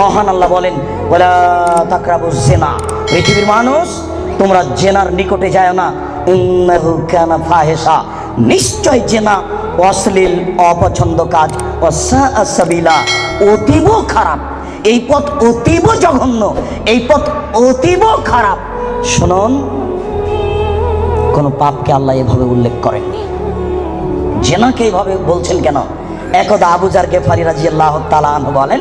মহান আল্লাহ বলেন জেনা পৃথিবীর মানুষ, তোমরা জেনার নিকটে যায় না। ফাহেসা নিশ্চয় জেনা অশ্লীল, অপছন্দ কাজ। অতীব খারাপ। এই পথ অতীব জঘন্য। এই পথ অতীব খারাপ। শুনুন, কোনো পাপকে আল্লাহ এভাবে উল্লেখ করেননি। জেনাকে এইভাবে বলছেন কেন? একদা আবুজার গেফারি রাজি আল্লাহ তালান বলেন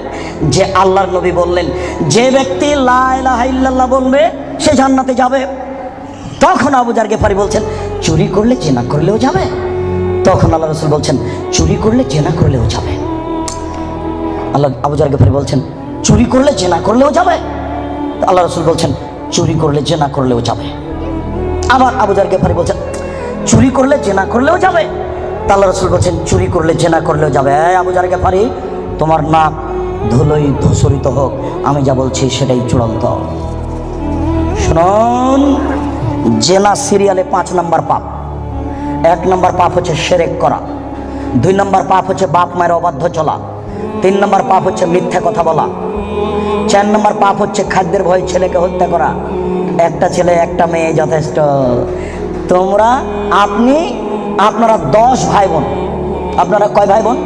যে আল্লাহর নবী বললেন, যে ব্যক্তি লা ইলাহা বলবে, সে জান্নাতে যাবে। তখন আবুজার গেফারি বলছেন, চুরি করলে চেনা করলেও যাবে। তখন আল্লাহ রসুল বলছেন, চুরি করলে জেনা করলেও যাবে। আল্লাহ আবুজার গেফারি বলছেন, চুরি করলে জেনা করলেও যাবে। আল্লাহ রসুল বলছেন, চুরি করলে জেনা করলেও যাবে। আবার আবুজার গেফারি বলছেন, চুরি করলে জেনা করলেও যাবে। তা আল্লাহ রসুল বলছেন, চুরি করলে জেনা করলেও যাবে। এই আবুজার গেফারি, তোমার নাক ধুলোই ধূসরিত হোক, আমি যা বলছি সেটাই চূড়ান্ত। শুনুন, জেনা সিরিয়ালে পাঁচ নাম্বার পাপ। এক নম্বর পাপ হচ্ছে সেরেক করা। দুই নম্বর পাপ হচ্ছে বাপ মায়ের অবাধ্য চলা। তিন নম্বর পাপ হচ্ছে মিথ্যা কথা বলা। চার নম্বর পাপ হচ্ছে খাদ্যের ভয় ছেলেকে হত্যা করা। একটা ছেলে, একটা মেয়ে যথেষ্ট। তোমরা, আপনি আপনারা দশ ভাই বোন। আপনারা কয় ভাই বোন?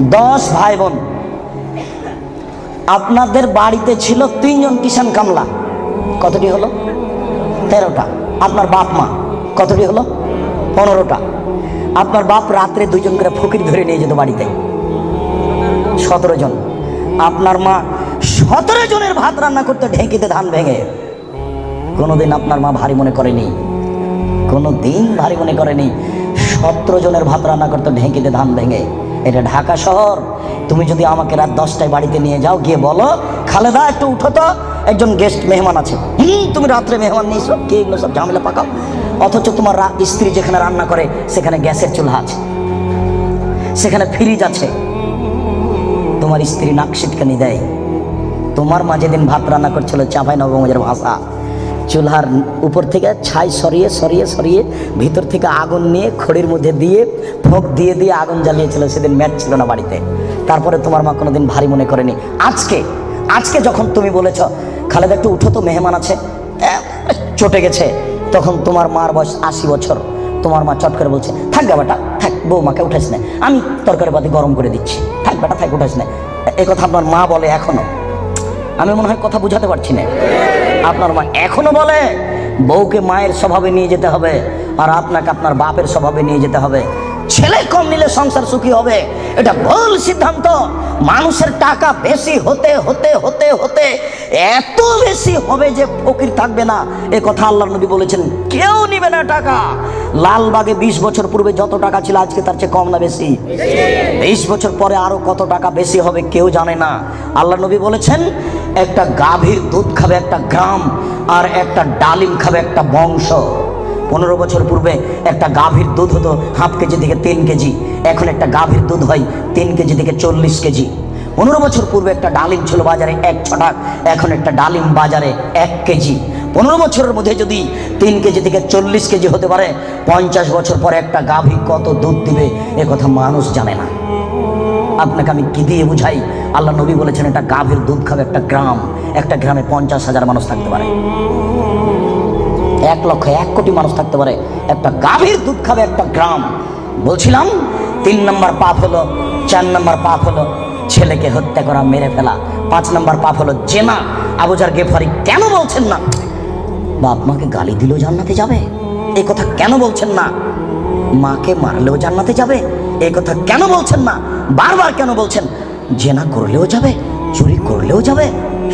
দশ ভাই বোন। আপনাদের বাড়িতে ছিল তিনজন কিষান কামলা। কতটি হলো? তেরোটা। আপনার বাপ মা। কতটি হলো? পনেরোটা। আপনার বাপ রাত্রে দুজন করে ফকির ধরে নিয়ে যেত বাড়িতে। সতেরো জন। আপনার মা সতেরো জনের ভাত রান্না করতে ঢেঁকিতে ধান ভেঙে। কোনোদিন আপনার মা ভারী মনে করেনি। কোনো দিন ভারী মনে করেনি। সতেরো জনের ভাত রান্না করতে ঢেঁকিতে ধান ভেঙে। এটা ঢাকা শহর। তুমি যদি আমাকে রাত দশটায় বাড়িতে নিয়ে যাও, গিয়ে বলো, খালেদা, একটু উঠো তো। একজন গেস্ট মেহমান আছে। হুম, তুমি রাত্রে মেহমান নিয়েছো কে এগুলো সব ঝামেলা পাকাও? অথচ তোমার স্ত্রী যেখানে রান্না করে, সেখানে গ্যাসের চুলা আছে। সেখানে ফ্রিজ আছে। তোমার স্ত্রী নাক সিটকানি দেয়। তোমার মা যেদিন ভাত রান্না করছিল, চাপাই নবমজের ভাষা। চুলহার উপর থেকে ছাই সরিয়ে সরিয়ে সরিয়ে ভিতর থেকে আগুন নিয়ে খড়ির মধ্যে দিয়ে, ফোঁক দিয়ে দিয়ে আগুন জ্বালিয়েছিল। সেদিন ম্যাচ ছিল না বাড়িতে। তারপরে তোমার মা কোনোদিন ভারী মনে করেনি। আজকে আজকে যখন তুমি বলেছ, খালেদা, একটু উঠো তো, মেহমান আছে। চটে গেছে। তখন তোমার মার বয়স আশি বছর। তোমার মা চট করে বলছে, থাক বেটা, থাক, বৌমাকে উঠাইস না। আমি তরকারি পাতি গরম করে দিচ্ছি। থাক বেটা, থাক উঠাইস না। এ কথা আপনার মা বলে এখনও। আমি মনে হয় কথা বুঝাতে পারছি না। আপনার মা এখনও বলে, বউকে মায়ের স্বভাবে নিয়ে যেতে হবে আর আপনাকে আপনার বাপের স্বভাবে নিয়ে যেতে হবে। ছেলে কম নিলে সংসার সুখী হবে। এটা ভুল সিদ্ধান্ত। মানুষের টাকা বেশি হতে হতে হতে হতে এত বেশি হবে যে ফকির থাকবে না। এ কথা আল্লাহ নবী বলেছেন, কেউ নিবে না টাকা। লালবাগে বিশ বছর পূর্বে যত টাকা ছিল, আজকে তার চেয়ে কম না বেশি। বিশ বছর পরে আরও কত টাকা বেশি হবে কেউ জানে না। আল্লাহ নবী বলেছেন, একটা গাভীর দুধ খাবে একটা গ্রাম, আর একটা ডালিম খাবে একটা বংশ। পনেরো বছর পূর্বে একটা গাভীর দুধ হতো হাফ কেজি থেকে তিন কেজি। এখন একটা গাভীর দুধ হয় তিন কেজি থেকে চল্লিশ কেজি। পনেরো বছর পূর্বে একটা ডালিম ছিল বাজারে এক ছটাক এখন একটা ডালিম বাজারে এক কেজি। পনেরো বছরের মধ্যে যদি তিন কেজি থেকে চল্লিশ কেজি হতে পারে, পঞ্চাশ বছর পরে একটা গাভী কত দুধ দিবে, এ কথা মানুষ জানে না। আপনাকে আমি কি দিয়ে বুঝাই? আল্লাহ নবী বলেছেন, একটা গাভীর দুধ খাবে একটা গ্রাম, একটা গ্রামে পঞ্চাশ হাজার মানুষ থাকতে পারে। এক লক্ষ এক কোটি মানুষ থাকতে পারে। একটা গাভীর দুধ খাবে একটা গ্রাম। বলছিলাম, তিন নম্বর পাপ হলো, চার নম্বর পাপ হলো ছেলেকে হত্যা করা, মেরে ফেলা। পাঁচ নম্বর পাপ হলো জেনা। আবুজার গেফারি কেন বলছেন না? বাপ মাকে গালি দিলেও জান্নাতে যাবে। এ কথা কেন বলছেন না? মাকে মারলেও জান্নাতে যাবে। এ কথা কেন বলছেন না? বারবার কেন বলছেন? জেনা করলেও যাবে, চুরি করলেও যাবে।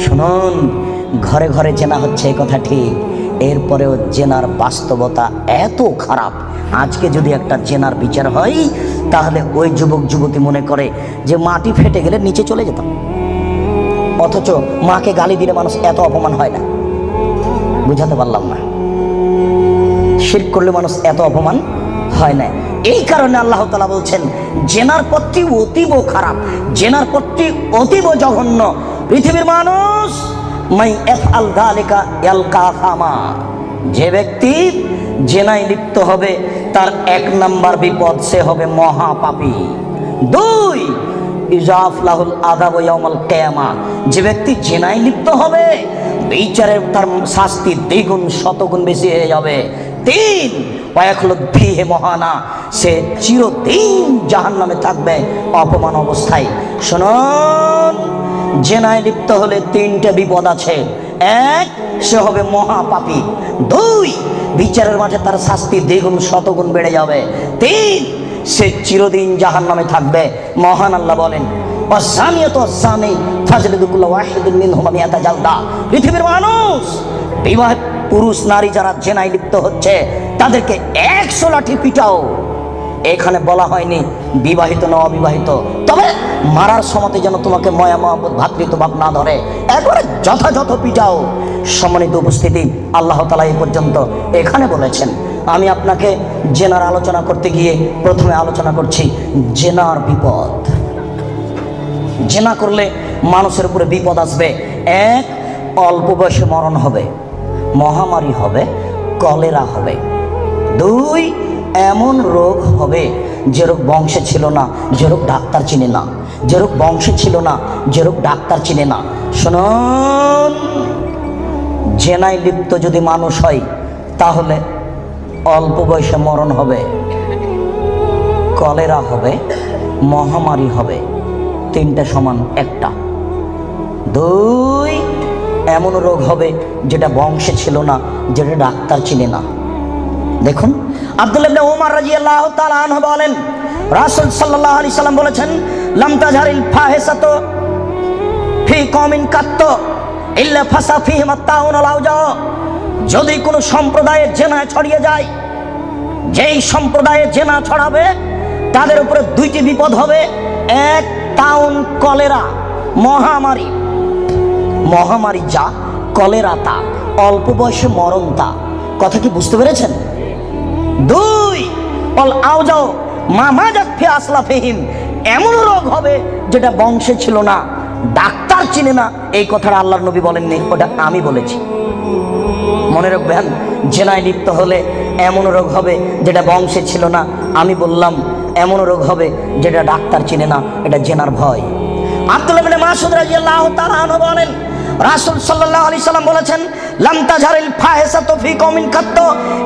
শুনুন, ঘরে ঘরে জেনা হচ্ছে, এ কথা ঠিক। এরপরেও জেনার বাস্তবতা এত খারাপ। আজকে যদি একটা জেনার বিচার হয়, তাহলে ওই যুবক যুবতী মনে করে যে মাটি ফেটে গেলে নিচে চলে যেতাম। অথচ মাকে গালি দিলে মানুষ এত অপমান হয় না। বুঝাতে পারলাম না। শির করলে মানুষ এত অপমান হয় না। এই কারণে আল্লাহ তালা বলছেন, জেনার পথটি অতীব খারাপ, জেনার পথটি অতীব জঘন্য। পৃথিবীর মানুষ মাই এফ আল গালিকা এলকা যে ব্যক্তি জেনায় লিপ্ত হবে, তার এক নাম্বার বিপদ সে হবে মহাপাপী। দুই, ইজাফ লাহুল আদাব ইয়াউমাল কিয়ামা। যে ব্যক্তি জেনায় লিপ্ত হবে বিচারের তার শাস্তি দ্বিগুণ, শতগুণ বেশি হয়ে যাবে। তিন ওয়াকলুদ ফিহে মহানা। সে চিরদিন জাহান্নামে থাকবে অপমান অবস্থায়। শুনুন। জেনায় লিপ্ত হলে তিনটা বিপদ আছে। এক, সে হবে মহাপাপী। দুই, বিচারের মাঠে তার শাস্তি দ্বিগুণ, শতগুণ বেড়ে যাবে। তিন, সে চিরদিন জাহান নামে থাকবে। মহান আল্লাহ বলেন পৃথিবীর মানুষ বিবাহ পুরুষ নারী যারা জেনায় লিপ্ত হচ্ছে, তাদেরকে একশো লাঠি পিটাও। এখানে বলা হয়নি বিবাহিত না অবিবাহিত। তবে মারার সমতে যেন তোমাকে ময়া, মহব্বত ভাতৃত্বভাব না ধরে, একবারে যথাযথ পিটাও। সম্মানিত উপস্থিতি, আল্লাহ তালা এই পর্যন্ত এখানে বলেছেন। আমি আপনাকে জেনার আলোচনা করতে গিয়ে প্রথমে আলোচনা করছি, জেনার বিপদ। জেনা করলে মানুষের উপরে বিপদ আসবে। এক, অল্প বয়সে মরণ হবে, মহামারী হবে, কলেরা হবে। দুই এমন রোগ হবে যে রোগ বংশে ছিল না, যে রোগ ডাক্তার চিনে না, যে রোগ বংশে ছিল না, যে রোগ ডাক্তার চিনে না। শুনুন, জেনায় লিপ্ত যদি মানুষ হয়, তাহলে অল্প বয়সে মরণ হবে, কলেরা হবে, মহামারী হবে, তিনটা সমান একটা। দুই, এমন রোগ হবে যেটা বংশে ছিল না, যেটা ডাক্তার চিনে না। দেখুন আব্দুল্লাহ ওমর রাজিয়াল্লাহু তাআলা আনহু বলেন, রাসূল সাল্লাল্লাহু আলাইহি সাল্লাম বলেছেন, লাম তাজহারিল ফাহিসাত ফি কওমিন কাত্ত ইল্লা ফাসা ফিহিম আত-তাউন ওয়াল আওজা। যদি কোনো সম্প্রদায়ের জেনা ছড়িয়ে যায়, যেই সম্প্রদায়ে জেনা ছড়াবে, তাদের উপরে দুইটি বিপদ হবে। এক, তাউন কলেরা, মহামারী। মহামারী যা, কলেরা তা। অল্প বয়সে মরণ তা। কথা কি বুঝতে পেরেছেন? দুই অল আও যাও। মামা যাচ্ছে আসলা ফেহিম। এমন রোগ হবে যেটা বংশে ছিল না। ডাক্তার চিনে না। এই কথাটা আল্লাহর নবী বলেননি, ওটা আমি বলেছি। মনে রাখবেন, জেনায় লিপ্ত হলে এমন রোগ হবে যেটা বংশে ছিল না। আমি বললাম, এমন রোগ হবে যেটা ডাক্তার চিনে না, এটা জেনার ভয়। আব্দুল্লাহ বিন মাসুদ রাদিয়াল্লাহু তাআলা বলেন রাসূল সাল্লাল্লাহু আলাইহি সাল্লাম বলেছেন, লাম তাজহারিল ফাহিসাতু ফি কওমিন কাত্ত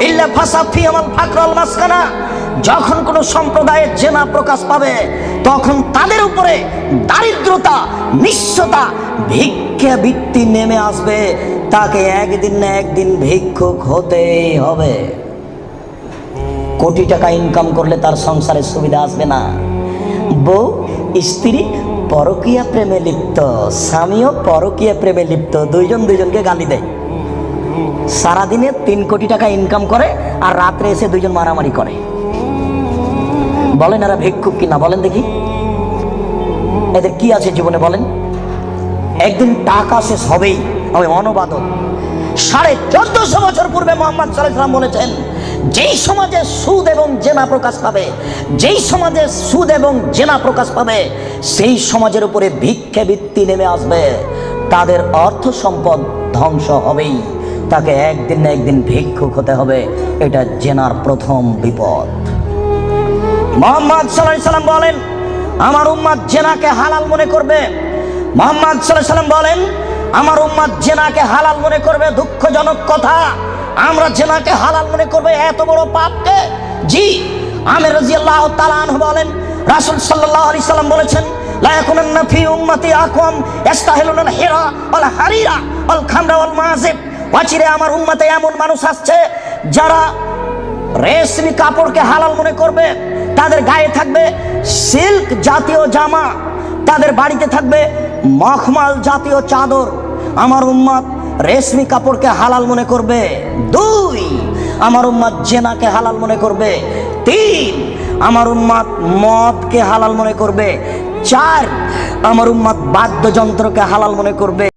ইল্লা ফাসা ফি আমাল ফাকরাল মাসকানা। যখন কোনো সম্প্রদায়ের জেনা প্রকাশ পাবে, তখন তাদের উপরে দারিদ্রতা নিঃস্বতা ভিক্ষা বৃত্তি নেমে আসবে। তাকে একদিন না একদিন ভিক্ষুক হতেই হবে। কোটি টাকা ইনকাম করলে তার সংসারে সুবিধা আসবে না। বউ, স্ত্রী পরকীয়া প্রেমে লিপ্ত, স্বামীও পরকীয়া প্রেমে লিপ্ত, দুইজন দুইজনকে গালি দেয়। সারাদিনে তিন কোটি টাকা ইনকাম করে আর রাত্রে এসে দুইজন মারামারি করে। বলেন এরা ভিক্ষুক কিনা, বলেন দেখি। এদের কি আছে জীবনে বলেন? একদিন টাকা শেষ হবেই, আমি অনবাদক সাড়ে চোদ্দশো বছর পূর্বে মোহাম্মদ সাল্লাম বলেছেন যেই সমাজে সুদ এবং জেনা প্রকাশ পাবে, যেই সমাজে সুদ এবং জেনা প্রকাশ পাবে, সেই সমাজের উপরে ভিক্ষে বৃত্তি নেমে আসবে। তাদের অর্থ সম্পদ ধ্বংস হবেই। তাকে একদিন না একদিন ভিক্ষুক হতে হবে। এটা জেনার প্রথম বিপদ। মোহাম্মদ সাল্লাহ সাল্লাম বলেন, আমার উম্মাদ জেনাকে হালাল মনে করবে। মোহাম্মদ সাল্লাহ সাল্লাম বলেন, আমার উম্মাদ জেনাকে হালাল মনে করবে, দুঃখজনক কথা। আমরা জেনাকে হালাল মনে করবে, এত বড় পাপকে? জি তাআলা আনহু বলেন, রাসূল আলাইহি সাল্লাম বলেছেন উম্মতি আমার উম্মতে এমন মানুষ আসছে, যারা রেশমি কাপড়কে হালাল মনে করবে, তাদের গায়ে থাকবে সিল্ক জাতীয় জামা, তাদের বাড়িতে থাকবে মখমাল জাতীয় চাদর। আমার উম্মাদ রেশমি কাপড়কে হালাল মনে করবে দুই। আমার উম্মাদ জেনাকে হালাল মনে করবে তিন। আমার উম্মাদ মদকে হালাল মনে করবে চার। আমার উম্মাদ বাদ্যযন্ত্রকে হালাল মনে করবে